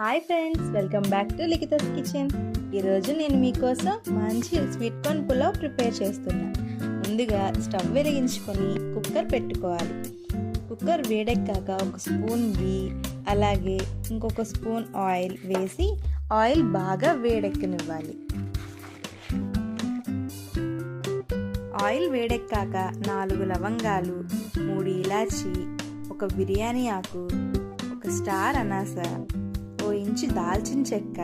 Hi friends welcome back to Likhita's kitchen. ఈరోజు నేను మీకోసం మంచి స్వీట్ కార్న్ పులావ్ ప్రిపేర్ చేస్తున్నా ముందుగా స్టవ్ వెలిగించుకొని కుక్కర్ పెట్టుకోవాలి. కుక్కర్ వేడెక్కాక ఒక స్పూన్ గీ అలాగే ఇంకొక స్పూన్ ఆయిల్ వేసి ఆయిల్ బాగా వేడెక్కనివ్వాలి. ఆయిల్ వేడెక్కాక నాలుగు లవంగాలు మూడు ఇలాచి ఒక బిర్యానీ ఆకు ఒక స్టార్ అనాస ఓ ఇంచు దాల్చిన చెక్క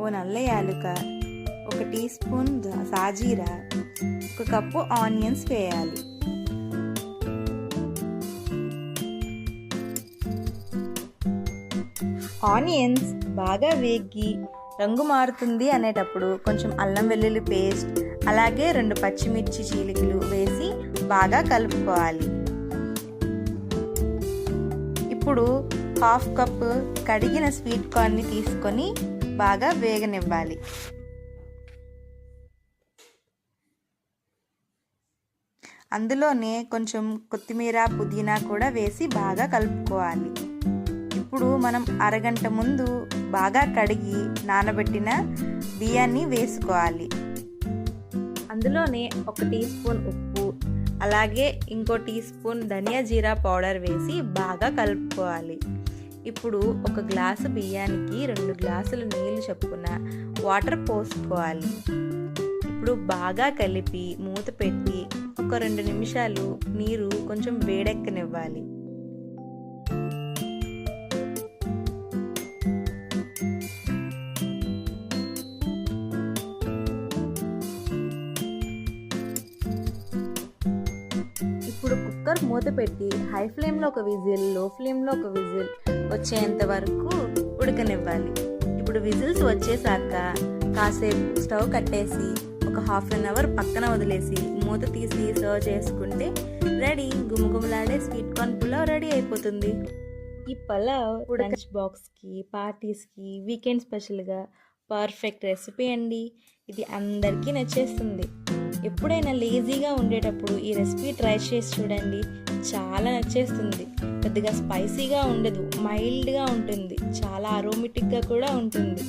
ఓ నల్ల యాలుక ఒక టీ స్పూన్ సాజీరా ఒక కప్పు ఆనియన్స్ వేయాలి. ఆనియన్స్ బాగా వేగి రంగు మారుతుంది అనేటప్పుడు కొంచెం అల్లం వెల్లుల్లి పేస్ట్ అలాగే రెండు పచ్చిమిర్చి చీలికలు వేసి బాగా కలుపుకోవాలి. ఇప్పుడు హాఫ్ కప్ కడిగిన స్వీట్ కార్న్ని తీసుకొని బాగా వేగనివ్వాలి. అందులోనే కొంచెం కొత్తిమీర పుదీనా కూడా వేసి బాగా కలుపుకోవాలి. ఇప్పుడు మనం అరగంట ముందు బాగా కడిగి నానబెట్టిన బియ్యాన్ని వేసుకోవాలి. అందులోనే ఒక టీ స్పూన్ ఉప్పు అలాగే ఇంకో టీ స్పూన్ ధనియా జీరా పౌడర్ వేసి బాగా కలుపుకోవాలి. ఇప్పుడు ఒక గ్లాసు బియ్యానికి రెండు గ్లాసులు నీళ్ళు చొప్పున వాటర్ పోసుకోవాలి. ఇప్పుడు బాగా కలిపి మూత పెట్టి ఒక రెండు నిమిషాలు నీరు కొంచెం వేడెక్కనివ్వాలి. కుక్కర్ మూత పెట్టి హై ఫ్లేమ్లో ఒక విజిల్లో ఫ్లేమ్లో ఒక విజిల్ వచ్చేంత వరకు ఉడకనివ్వాలి. ఇప్పుడు విజిల్స్ వచ్చేసాక కాసేపు స్టవ్ కట్టేసి ఒక హాఫ్ అన్ అవర్ పక్కన వదిలేసి మూత తీసి సర్వ్ చేసుకుంటే రెడీ గుమగుమలాడే స్వీట్ కార్న్ పులావ్ రెడీ అయిపోతుంది. ఈ పలావ్ లంచ్ బాక్స్కి పార్టీస్కి వీకెండ్ స్పెషల్గా పర్ఫెక్ట్ రెసిపీ అండి. ఇది అందరికీ నచ్చేస్తుంది. ఎప్పుడైనా లేజీగా ఉండేటప్పుడు ఈ రెసిపీ ట్రై చేసి చూడండి. చాలా నచ్చేస్తుంది. పెద్దగా స్పైసీగా ఉండదు మైల్డ్గా ఉంటుంది. చాలా అరోమెటిక్గా కూడా ఉంటుంది.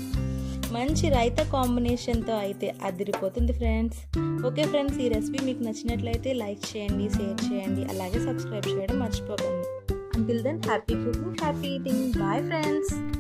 మంచి రైతా కాంబినేషన్తో అయితే అదిరిపోతుంది ఫ్రెండ్స్ ఓకే ఫ్రెండ్స్ ఈ రెసిపీ మీకు నచ్చినట్లయితే లైక్ చేయండి షేర్ చేయండి. అలాగే సబ్స్క్రైబ్ చేయడం మర్చిపోకండి. Until then happy cooking happy eating bye friends